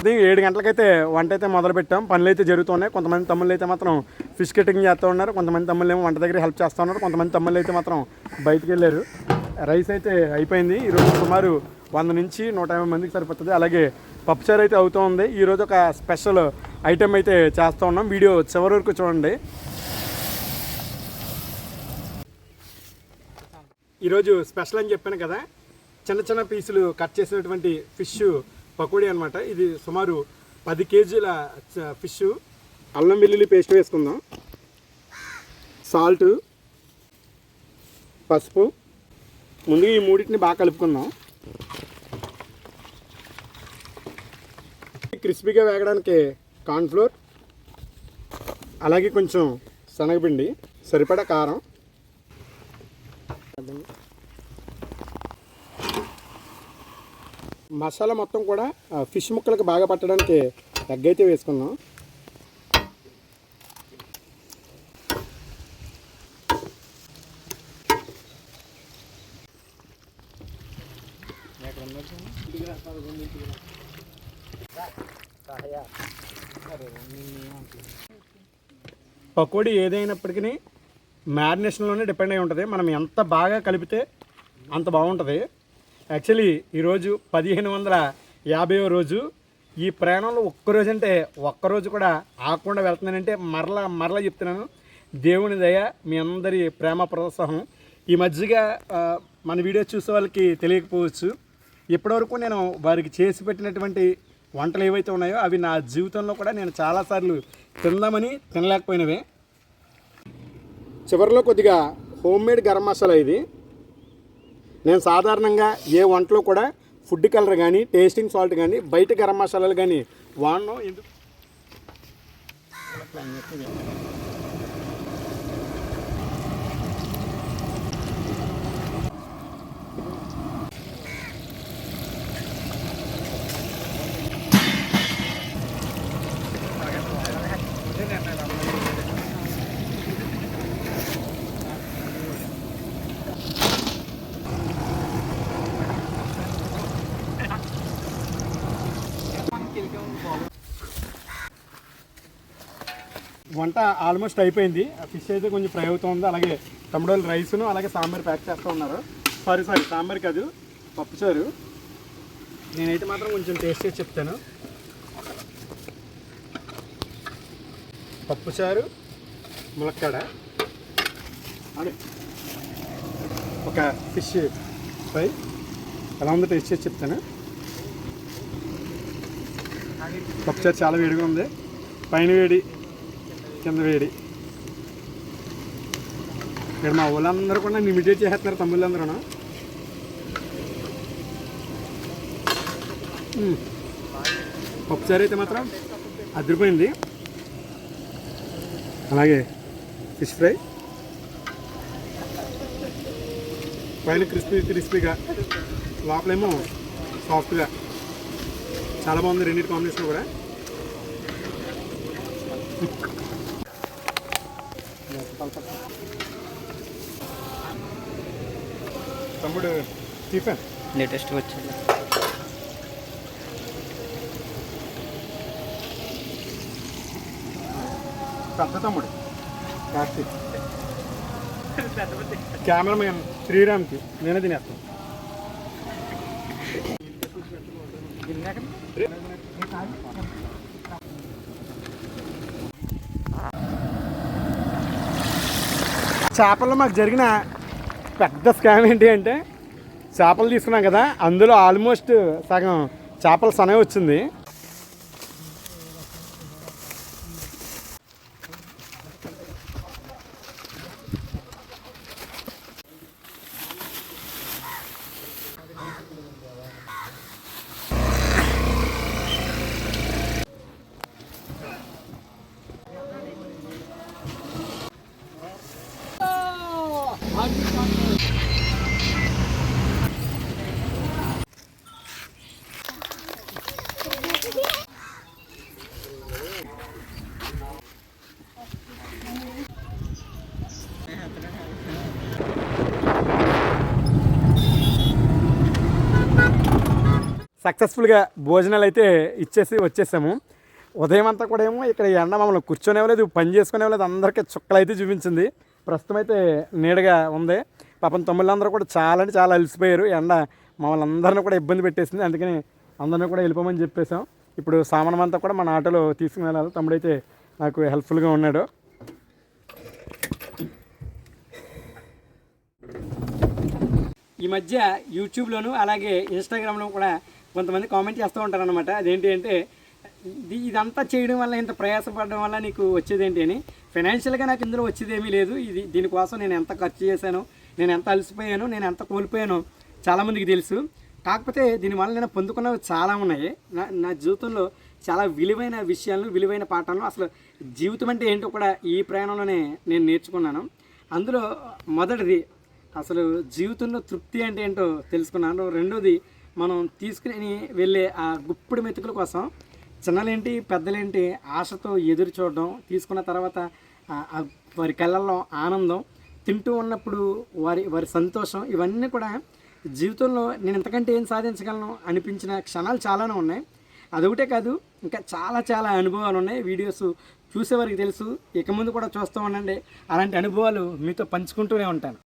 ఇది ఏడు గంటలకైతే వంట అయితే మొదలు పెట్టాం పనులు అయితే జరుగుతున్నాయి. కొంతమంది తమ్ముళ్ళు అయితే మాత్రం ఫిష్ కటింగ్ చేస్తూ ఉన్నారు. కొంతమంది తమ్ముళ్ళు ఏమో వంట దగ్గర హెల్ప్ చేస్తూ ఉన్నారు. కొంతమంది తమ్ముళ్ళు అయితే మాత్రం బయటికి వెళ్ళారు. రైస్ అయితే అయిపోయింది. ఈరోజు సుమారు వంద నుంచి నూట యాభై మందికి సరిపోతుంది. అలాగే పప్పుచారు అయితే అవుతూ ఉంది. ఈరోజు ఒక స్పెషల్ ఐటెం అయితే చేస్తూ ఉన్నాం. వీడియో చివరి వరకు చూడండి. ఈరోజు స్పెషల్ అని చెప్పాను కదా. చిన్న చిన్న పీసులు కట్ చేసినటువంటి ఫిష్ పకోడీ అనమాట ఇది సుమారు పది కేజీల చ- ఫిష్. అల్లం వెల్లుల్లి పేస్ట్ వేసుకుందాం. సాల్ట్ పసుపు. ముందుగా ఈ మూడింటిని బాగా కలుపుకుందాం. క్రిస్పీగా వేగడానికి కార్న్ఫ్లోర్ అలాగే కొంచెం శనగపిండి సరిపడా కారం. మసాలా మొత్తం కూడా ఫిష్ ముక్కలకు బాగా పట్టడానికి ఎగ్ అయితే పకోడీ ఏదైనప్పటికీ మ్యారినేషన్లోనే డిపెండ్ అయి ఉంటుంది. మనం ఎంత బాగా కలిపితే అంత బాగుంటుంది. యాక్చువల్లీ ఈరోజు పదిహేను వందల యాభైవ రోజు. ఈ ప్రయాణంలో ఒక్కరోజు అంటే ఒక్కరోజు కూడా ఆగకుండా వెళ్తున్నానంటే మరలా మరలా చెప్తున్నాను. దేవుని దయ మీ అందరి ప్రేమ ప్రోత్సాహం. ఈ మధ్యగా మన వీడియో చూసే వాళ్ళకి తెలియకపోవచ్చు. ఇప్పటివరకు నేను వారికి చేసి పెట్టినటువంటి వంటలు ఏవైతే ఉన్నాయో అవి నా జీవితంలో కూడా నేను చాలాసార్లు తిందామని తినలేకపోయినవే. చివరిలో కొద్దిగా హోమ్ మేడ్ గరం మసాలా ఇది. నేను సాధారణంగా ఏ వంటలో కూడా ఫుడ్ కలర్ కానీ టేస్టింగ్ సాల్ట్ కానీ బయట గరం మసాలాలు కానీ వాడను. ఎందుకు? వంట ఆల్మోస్ట్ అయిపోయింది. ఆ ఫిష్ అయితే కొంచెం ఫ్రై అవుతుంది అలాగే తమ్ముడోళ్ళు రైస్ను అలాగే సాంబార్ ప్యాక్ చేస్తూ ఉన్నారు. సారీ సారీ సాంబార్ కాదు పప్పుచారు నేనైతే మాత్రం కొంచెం టేస్ట్ చేసి చెప్తాను. పప్పుచారు ములక్కాడ. అదే. ఒక ఫిష్ ఫ్రై ఎలా ఉందో టేస్ట్ చేసి చెప్తాను. పప్పుచారు చాలా వేడిగా ఉంది. పైన వేడి కింద వేడి ఇక్కడ మా వాళ్ళందరూ కూడా నన్ను ఇమిటేట్ చేస్తున్నారు తమ్ముళ్ళందరూ పప్పుచారు అయితే మాత్రం అదిరిపోయింది. అలాగే ఫిష్ ఫ్రై. పైన క్రిస్పీ క్రిస్పీగా. లోపలేమో సాఫ్ట్గా. చాలా బాగుంది రెండింటి కాంబినేషన్ కూడా. తమ్ముడు టిఫిన్ లేటెస్ట్ వచ్చింది. పెద్ద తమ్ముడు. కార్తీక్ కెమెరామెన్ శ్రీరామ్కి నేనే తినేస్తాను. చేపల్లో మాకు జరిగిన పెద్ద స్కామ్ ఏంటి అంటే చేపలు తీసుకున్నాం కదా అందులో ఆల్మోస్ట్ సగం చేపల సనే వచ్చింది. సక్సెస్ఫుల్గా భోజనాలు అయితే ఇచ్చేసి వచ్చేసాము. ఉదయం అంతా కూడా ఏమో ఇక్కడ ఎండ మమ్మల్ని కూర్చొనేవలేదు పని చేసుకునేవ్వలేదు అందరికీ చుక్కలు అయితే చూపించింది. ప్రస్తుతం అయితే నీడగా ఉంది. పాపం తమ్ముళ్ళందరూ కూడా చాలా అంటే చాలా అలసిపోయారు. ఎండ మమ్మల్ని అందరిని కూడా ఇబ్బంది పెట్టేసింది. అందుకని అందరిని కూడా వెళ్ళిపోమని చెప్పేసాం ఇప్పుడు సామానం అంతా కూడా మన ఆటోలో తీసుకుని వెళ్ళాలి. తమ్ముడైతే నాకు హెల్ప్ఫుల్గా ఉన్నాడు. ఈ మధ్య యూట్యూబ్లోను అలాగే ఇన్స్టాగ్రామ్లో కూడా కొంతమంది కామెంట్ చేస్తూ ఉంటారనమాట అదేంటి అంటే ఇది ఇదంతా చేయడం వల్ల ఇంత ప్రయాసపడడం వల్ల నీకు వచ్చేది ఏంటి అని. ఫైనాన్షియల్గా నాకు ఇందులో వచ్చేది ఏమీ లేదు. ఇది దీనికోసం నేను ఎంత ఖర్చు చేశాను నేను ఎంత అలసిపోయాను నేను ఎంత కోల్పోయానో చాలామందికి తెలుసు. కాకపోతే దీనివల్ల నేను పొందుకున్నవి చాలా ఉన్నాయి. నా నా జీవితంలో చాలా విలువైన విషయాలను విలువైన పాఠాలను అసలు జీవితం అంటే ఏంటో కూడా ఈ ప్రయాణంలోనే నేను నేర్చుకున్నాను. అందులో మొదటిది అసలు జీవితంలో తృప్తి అంటే ఏంటో తెలుసుకున్నాను. రెండోది మనం తీసుకుని వెళ్ళే ఆ గుప్పుడు మెతుకుల కోసం చిన్నలేంటి పెద్దలేంటి ఆశతో ఎదురు చూడడం తీసుకున్న తర్వాత వారి కళ్ళల్లో ఆనందం తింటూ ఉన్నప్పుడు వారి వారి సంతోషం ఇవన్నీ కూడా జీవితంలో నేను ఇంతకంటే ఏం సాధించగలను అనిపించిన క్షణాలు చాలానే ఉన్నాయి. అదొకటే కాదు ఇంకా చాలా చాలా అనుభవాలు ఉన్నాయి. వీడియోస్ చూసేవారికి తెలుసు. ఇక ముందు కూడా చూస్తూ ఉండండి. అలాంటి అనుభవాలు మీతో పంచుకుంటూనే ఉంటాను.